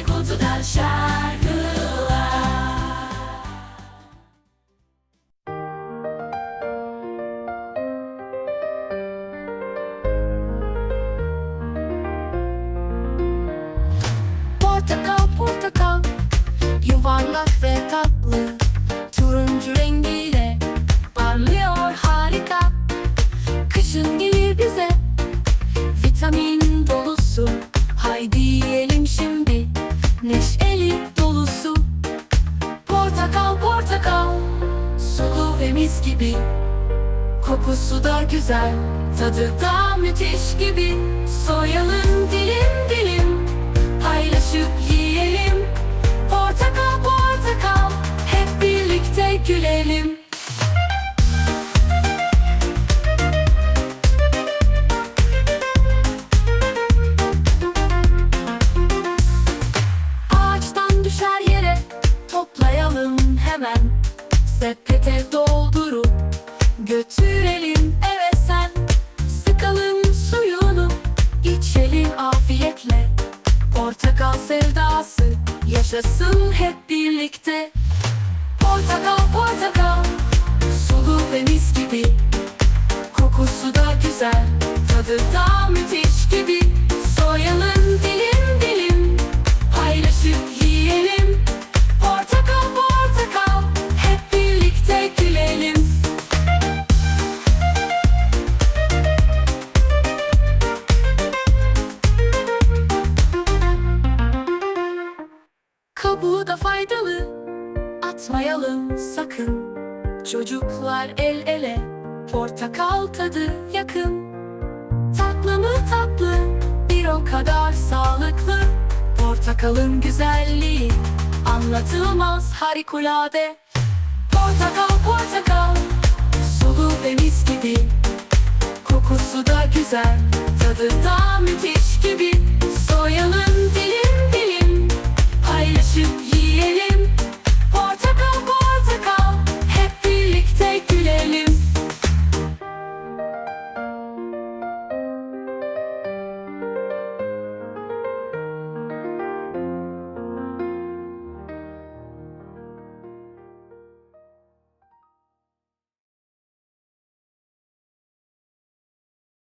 ve kutudan şarkılar Portakal portakal Yuvarlak ve mis gibi. Kokusu da güzel Tadı da müthiş gibi. Soyalım dilim dilim Paylaşıp yiyelim. Portakal portakal Hep birlikte gülelim Sepete doldurup Götürelim eve sen. Sıkalım suyunu içelim afiyetle. Portakal sevdası Yaşasın hep birlikte. Portakal portakal Sulu ve mis gibi. Kokusu da güzel Tadı da Kabuğu da faydalı. Atmayalım sakın. Çocuklar el ele Portakal tadı yakın. Tatlı mı tatlı Bir o kadar sağlıklı. Portakalın güzelliği Anlatılmaz harikulade. Portakal portakal Sulu ve mis gibi. Kokusu da güzel Tadı da müthiş